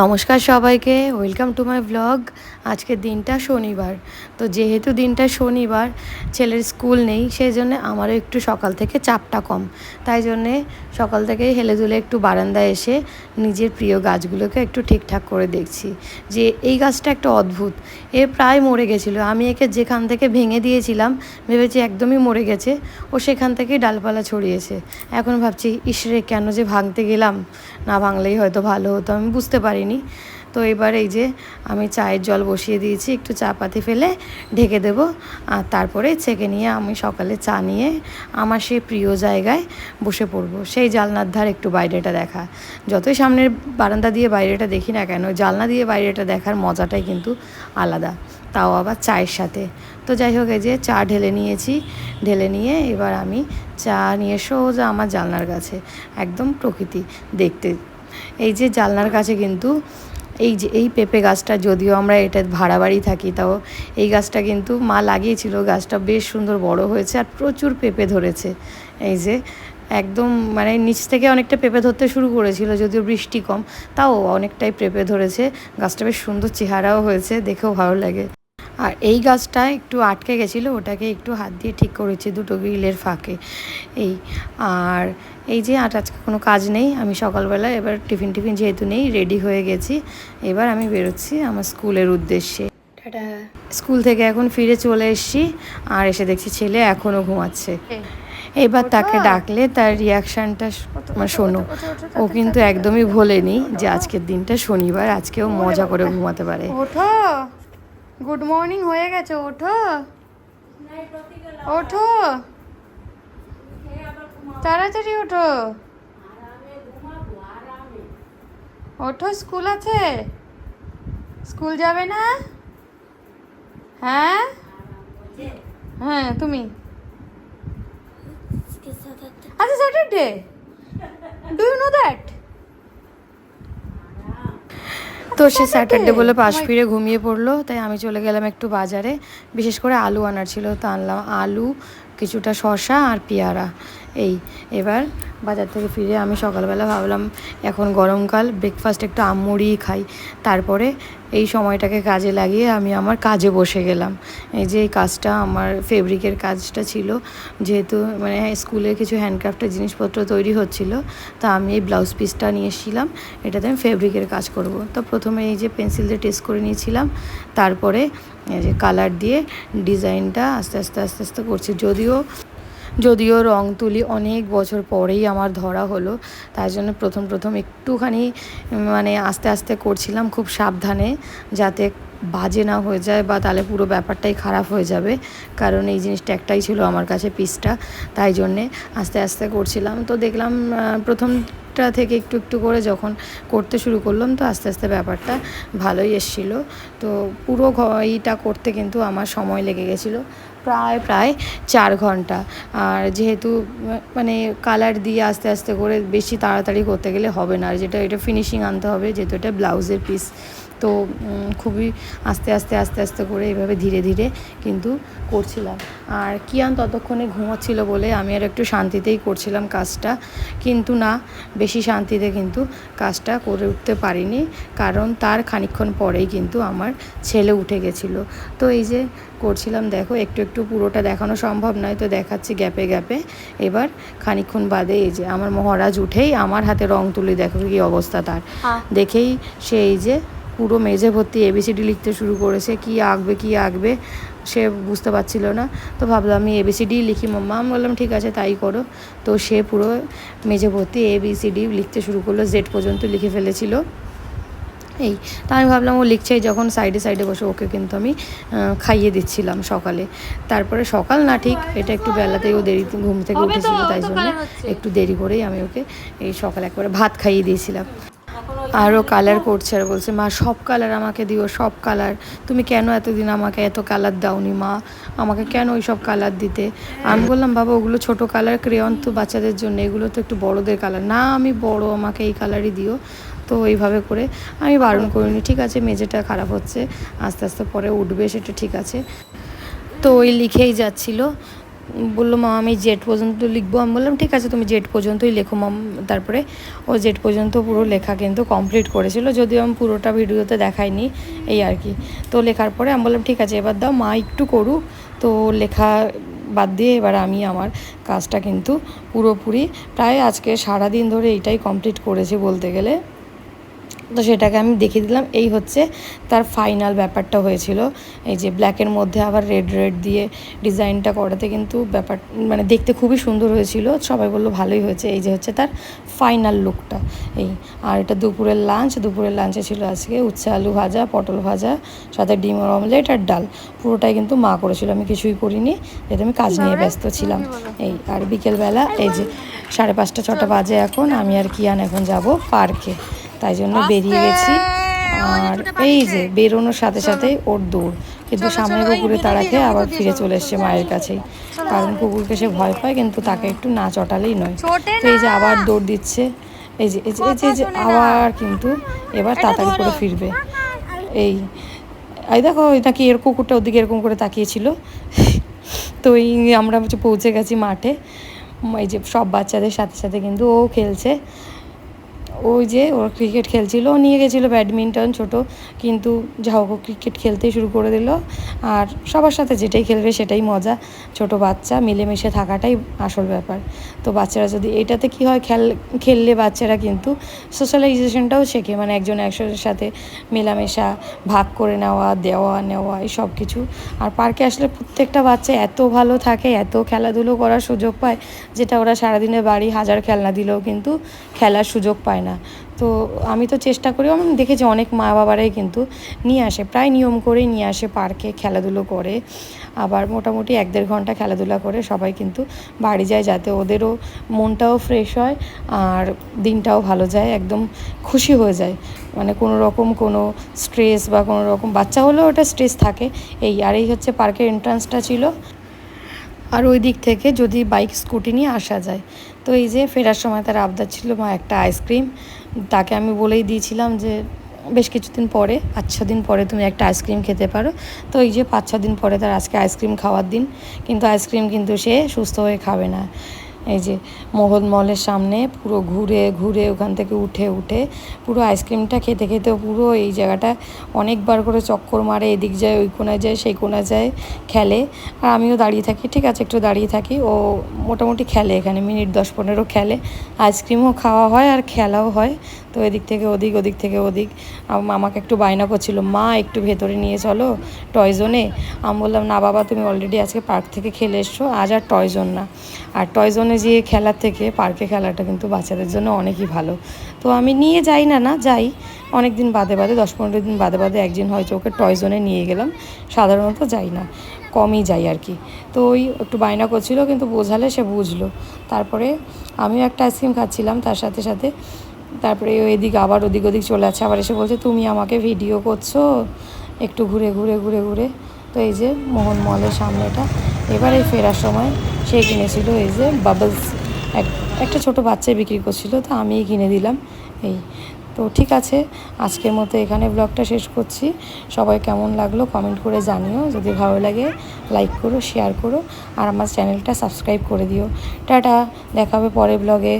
নমস্কার সবাইকে welcome to my blog আজকের দিনটা শনিবার, তো যেহেতু দিনটা শনিবার, ছেলের স্কুল নেই সেই জন্যে আমারও একটু সকাল থেকে চাপটা কম। তাই জন্যে সকাল থেকে হেলে দুলে একটু বারান্দায় এসে নিজের প্রিয় গাছগুলোকে একটু ঠিকঠাক করে দেখছি। যে এই গাছটা একটা অদ্ভুত, এ প্রায় মরে গেছিল। আমি একে যেখান থেকে ভেঙে দিয়েছিলাম, ভেবেছি একদমই মরে গেছে, ও সেখান থেকেই ডালপালা ছড়িয়েছে। এখন ভাবছি ইসরে কেন যে ভাঙতে গেলাম? না ভাঙলেই হয়তো ভালো হতো। আমি বুঝতে পারিনি। তো এবার এই যে আমি চায়ের জল বসিয়ে দিয়েছি, একটু চা পাতি ফেলে ঢেকে দেব। আর তারপরে ছেঁকে নিয়ে আমি সকালে চা নিয়ে আমার সেই প্রিয় জায়গায় বসে পড়ব। সেই জালনার ধার একটু বাইরেটা দেখা। যতই সামনের বারান্দা দিয়ে বাইরেটা দেখি না কেন, জালনা দিয়ে বাইরেটা দেখার মজাটাই কিন্তু আলাদা। তাও আবার চায়ের সাথে। তো যাই হোক, এই যে চা ঢেলে নিয়েছি। ঢেলে নিয়ে এবার আমি চা নিয়ে সোজা আমার জানলার কাছে। একদম প্রকৃতি দেখতে এই যে জানলার কাছে কিন্তু এই যে, এই পেঁপে গাছটা, যদিও আমরা এটা ভাড়া বাড়ি থাকি, তাও এই গাছটা কিন্তু মা লাগিয়েছিল। গাছটা বেশ সুন্দর বড় হয়েছে আর প্রচুর পেঁপে ধরেছে। এই যে একদম মানে নিচ থেকে অনেকটা পেঁপে ধরতে শুরু করেছিল, যদিও বৃষ্টি কম, তাও অনেকটাই পেঁপে ধরেছে। গাছটা বেশ সুন্দর চেহারাও হয়েছে, দেখেও ভালো লাগে। আর এই গাছটা একটু আটকে গেছিল ওটাকে একটু হাত দিয়ে ঠিক করেছি দুটো গ্রিলের ফাঁকে। এই আর এই যে আর আজকে কোনো কাজ নেই আমি সকালবেলা এবার টিফিন টিফিন যেহেতু নেই রেডি হয়ে গেছি। এবার আমি বেরোচ্ছি আমার স্কুলের উদ্দেশ্যে। টাটা। স্কুল থেকে এখন ফিরে চলে এসেছি আর এসে দেখছি ছেলে এখনও ঘুমাচ্ছে। এবার তাকে ডাকলে তার রিয়াকশানটা শোনো ও কিন্তু একদমই ভোলেনি যে আজকের দিনটা শনিবার আজকেও মজা করে ঘুমাতে পারে। গুড মর্নিং হয়ে গেছে ওঠো। ওঠো। তাড়াতাড়ি ওঠো। ওঠো স্কুল আছে? স্কুল যাবে না? হ্যাঁ? হ্যাঁ তুমি। আচ্ছা Saturday do you know that তো সে স্যাটারডে বলে পাশ ফিরে ঘুমিয়ে পড়ল তাই আমি চলে গেলাম একটু বাজারে। বিশেষ করে আলু আনার ছিল তো আনলাম আলু কিছুটা শশা আর পেয়ারা। এই, এবার বাজার থেকে ফিরে আমি সকালবেলা ভাবলাম, এখন গরমকাল ব্রেকফাস্ট একটু আমমুড়ি খাই। তারপরে এই সময়টাকে কাজে লাগিয়ে আমি আমার কাজে বসে গেলাম। এই যে এই কাজটা, আমার ফেব্রিকের কাজটা ছিল, যেহেতু মানে স্কুলে কিছু হ্যান্ডক্রাফটের জিনিসপত্র তৈরি হচ্ছিল, তা আমি এই ব্লাউজ পিসটা নিয়ে এসেছিলাম, এটাতে আমি ফেব্রিকের কাজ করব। তো প্রথমে এই যে পেন্সিল দিয়ে টেস্ট করে নিয়েছিলাম, তারপরে যে কালার দিয়ে ডিজাইনটা আস্তে আস্তে আস্তে আস্তে করছি। যদিও যদিও রং তুলি অনেক বছর পরেই আমার ধরা হলো তাই জন্য প্রথম প্রথম একটুখানি মানে আস্তে আস্তে করছিলাম খুব সাবধানে, যাতে বাজে না হয়ে যায় বা তাহলে পুরো ব্যাপারটাই খারাপ হয়ে যাবে। কারণ এই জিনিসটা একটাই ছিল আমার কাছে পিসটা, তাই জন্যে আস্তে আস্তে করছিলাম। তো দেখলাম প্রথমটা থেকে একটু একটু করে যখন করতে শুরু করলাম, তো আস্তে আস্তে ব্যাপারটা ভালোই এসছিলো। তো পুরো এইটা করতে কিন্তু আমার সময় লেগে গেছিল প্রায় প্রায় চার ঘণ্টা। আর যেহেতু মানে কালার দিয়ে আস্তে আস্তে করে বেশি তাড়াতাড়ি করতে গেলে হবে না। আর যেটা, এটা ফিনিশিং আনতে হবে, যেহেতু এটা ব্লাউজের পিস তো খুবই আস্তে আস্তে আস্তে আস্তে করে এইভাবে ধীরে ধীরে কিন্তু করছিলাম। আর কিয়ান ততক্ষণে ঘুমাচ্ছিল বলে আমি আর একটু শান্তিতেই করছিলাম কাজটা। কিন্তু না বেশি শান্তিতে কিন্তু কাজটা করে উঠতে পারিনি। কারণ তার খানিক্ষণ পরেই কিন্তু আমার ছেলে উঠে গেছিল। তো এই যে করছিলাম দেখো একটু একটু পুরোটা দেখানো সম্ভব নয়। তো দেখাচ্ছি গ্যাপে গ্যাপে। এবার খানিক্ষণ বাদে এই যে আমার মহারাজ উঠেই আমার হাতে রং তুলি দেখো কি অবস্থা তার। দেখেই সে এই যে পুরো মেঝে ভর্তি এবিসিডি লিখতে শুরু করেছে কি আঁকবে কি আঁকবে সে বুঝতে পারছিল না। তো ভাবলাম আমি এবিসিডি লিখি মাম্মা আমি বললাম ঠিক আছে তাই করো। তো সে পুরো মেঝে ভর্তি এবিসিডি লিখতে শুরু করল জেড পর্যন্ত লিখে ফেলেছিল। এই তা আমি ভাবলাম ও লিখছেই যখন সাইডে সাইডে বসে ওকে কিন্তু আমি খাইয়ে দিচ্ছিলাম সকালে। তারপরে সকাল না ঠিক এটা একটু বেলাতেই ও দেরি ঘুম থেকে উঠেছিল তাই জন্য একটু দেরি করেই আমি ওকে এই সকালে একবারে ভাত খাইয়ে দিয়েছিলাম। আরও কালার করছে আর বলছে, মা, সব কালার আমাকে দিও, সব কালার তুমি কেন এতদিন আমাকে এত কালার দাওনি, মা? আমাকে কেন ওই সব কালার দিতে? আমি বললাম, বাবা, ওগুলো ছোট কালার ক্রেয়ন তো বাচ্চাদের জন্য, এগুলো তো একটু বড়দের কালার না, আমি বড়, আমাকে এই কালারই দিও। তো এইভাবে করে আমি বারণ করিনি। ঠিক আছে, মেঝেটা খারাপ হচ্ছে, আস্তে আস্তে পরে উঠবে, সেটা ঠিক আছে। তো ওই লিখেই যাচ্ছিল। বলল, মা, আমি জেড পর্যন্ত লিখব। আমি বললাম, ঠিক আছে, তুমি জেড পর্যন্তই লেখো মাম তারপরে ও জেড পর্যন্ত পুরো লেখা কিন্তু কমপ্লিট করেছিল, যদিও আমি পুরোটা ভিডিওতে দেখাইনি এই আর কি। তো লেখার পরে আমি বললাম, ঠিক আছে, এবার দাও, মা একটু করুক। তো লেখা বাদ দিয়ে এবার আমি আমার কাজটা কিন্তু পুরোপুরি প্রায় আজকে সারা দিন ধরে এইটাই কমপ্লিট করেছি বলতে গেলে। তো সেটাকে আমি দেখিয়ে দিলাম। এই হচ্ছে তার ফাইনাল ব্যাপারটা হয়েছিল। এই যে ব্ল্যাকের মধ্যে আবার রেড রেড দিয়ে ডিজাইনটা করাতে কিন্তু ব্যাপার মানে দেখতে খুবই সুন্দর হয়েছিল। সবাই বলল ভালোই হয়েছে। এই যে হচ্ছে তার ফাইনাল লুকটা এই আর এটা দুপুরের লাঞ্চ দুপুরের লাঞ্চে ছিল আজকে উচ্ছে আলু ভাজা পটল ভাজা সাথে ডিমের অমলেট আর ডাল। পুরোটাই কিন্তু মা করেছিল। আমি কিছুই করিনি যেহেতু আমি কাজ নিয়ে ব্যস্ত ছিলাম। এই আর বিকেলবেলা এই যে সাড়ে পাঁচটা ছটা বাজে এখন। আমি আর কিয়ান এখন যাব পার্কে। তাই জন্য বেরিয়ে গেছি। আর এই যে বেরোনোর সাথে সাথেই ওর দৌড়। কিন্তু সামনে কুকুরে তাড়া খেয়ে আবার ফিরে চলে। এসছে মায়ের কাছেই। কারণ কুকুরকে সে ভয় পায় কিন্তু তাকে একটু না চটালেই নয়। তো এই যে আবার দৌড় দিচ্ছে। এই যে এই যে এই যে- এই যে আবার কিন্তু এবার তাড়াতাড়ি করে ফিরবে। এই এই দেখো এটা কি এর কুকুরটা ওদিকে এরকম করে তাকিয়েছিল? তো এই আমরা হচ্ছে পৌঁছে গেছি মাঠে। এই যে সব বাচ্চাদের সাথে সাথে কিন্তু ও খেলছে। ওই যে ওর ক্রিকেট খেলছিল। ও নিয়ে গেছিল ব্যাডমিন্টন ছোট, কিন্তু যা হোক ক্রিকেট খেলতেই শুরু করে দিল। আর সবার সাথে যেটাই খেলবে সেটাই মজা। ছোট বাচ্চা, মিলেমিশে থাকাটাই আসল ব্যাপার। তো বাচ্চারা যদি, এটাতে কি হয়, খেল, খেললে বাচ্চারা কিন্তু সোশ্যালাইজেশনটাও শেখে। মানে একজন একজনের সাথে মেলামেশা, ভাগ করে নেওয়া, দেওয়া, নেওয়া, এই সব কিছু। আর পার্কে আসলে প্রত্যেকটা বাচ্চা এত ভালো থাকে, এত খেলাধুলো করার সুযোগ পায়, যেটা ওরা সারাদিনে বাড়ি হাজার খেলনা দিলেও কিন্তু খেলার সুযোগ পায় না। তো আমি তো চেষ্টা করি, আমি দেখেছি অনেক মা বাবারাই কিন্তু নিয়ে আসে, প্রায় নিয়ম করেই নিয়ে আসে পার্কে খেলাধুলো করে। আবার মোটামুটি এক দেড় ঘণ্টা খেলাধুলা করে, সবাই কিন্তু বাড়ি যায় যাতে ওদেরও মনটাও ফ্রেশ হয় আর দিনটাও ভালো যায়, একদম খুশি হয়ে যায়। মানে কোনো রকম কোনো স্ট্রেস বা কোনো রকম, বাচ্চা হলেও ওটা স্ট্রেস থাকে। এই আর এই হচ্ছে পার্কের এন্ট্রান্সটা ছিল। আর ওই দিক থেকে যদি বাইক, স্কুটি নিয়ে আসা যায়। তো এই যে ফেরার সময় তার আবদার ছিল মা একটা আইসক্রিম। তাকে আমি বলেই দিয়েছিলাম যে, বেশ কিছুদিন পরে, পাঁচ, ছ দিন পরে তুমি একটা আইসক্রিম খেতে পারো। তো এই যে পাঁচ, ছ দিন পরে তার আজকে আইসক্রিম খাওয়ার দিন। কিন্তু আইসক্রিম কিন্তু সে সুস্থ হয়ে খাবে না। এই যে মোহন মলের সামনে পুরো ঘুরে ঘুরে ওখান থেকে উঠে উঠে পুরো আইসক্রিমটা খেতে খেতে পুরো এই জায়গাটা অনেকবার করে চক্কর মারে, এদিক যায়, ওই কোনায় যায়, সেই কোনায় যায়, খেলে। আর আমিও দাঁড়িয়ে থাকি, ঠিক আছে, একটু দাঁড়িয়ে থাকি। ও মোটামুটি খেলে এখানে, মিনিট দশ পনেরো খেলে। আইসক্রিমও খাওয়া হয় আর খেলাও হয়। তো এদিক থেকে ওদিক ওদিক থেকে ওদিক। আমাকে একটু বায়না করছিল, মা, একটু ভেতরে নিয়ে চলো টয় জোনে আমি বললাম, না বাবা, তুমি অলরেডি আজকে পার্ক থেকে খেলে এসছো, আজ আর টয় জোন না। আর টয় জোনে যেয়ে খেলার থেকে পার্কে খেলাটা কিন্তু বাচ্চাদের জন্য অনেকই ভালো। তো আমি নিয়ে যাই না না, যাই। অনেক দিন বাদে বাদে, দশ পনেরো দিন বাদে বাদে একদিন হয়তো ওকে টয় জোনে নিয়ে গেলাম। সাধারণত যাই না, কমই যাই আর কি। তো ওই একটু বায়না করছিল, কিন্তু বোঝালে সে বুঝলো। তারপরে আমিও একটা আইসক্রিম খাচ্ছিলাম, তার সাথে সাথে তারপরে এদিক আবার ওদিক ওদিক চলে যাচ্ছে আবার এসে বলছে, তুমি আমাকে ভিডিও করছ? একটু ঘুরে ঘুরে ঘুরে ঘুরে। তো এই যে মোহন মলের সামনেটা এবারে ফেরার সময় সে কিনেছিল এই যে বাবলস এক, একটা ছোট বাচ্চাই বিক্রি করছিল, তো আমিই কিনে দিলাম। এই, তো ঠিক আছে, আজকের মতো এখানে ব্লগটা শেষ করছি। সবাই কেমন লাগল কমেন্ট করে জানিও। যদি ভালো লাগে লাইক করো শেয়ার করো, আর আমার চ্যানেলটা সাবস্ক্রাইব করে দিও। টাটা, দেখা হবে পরের ব্লগে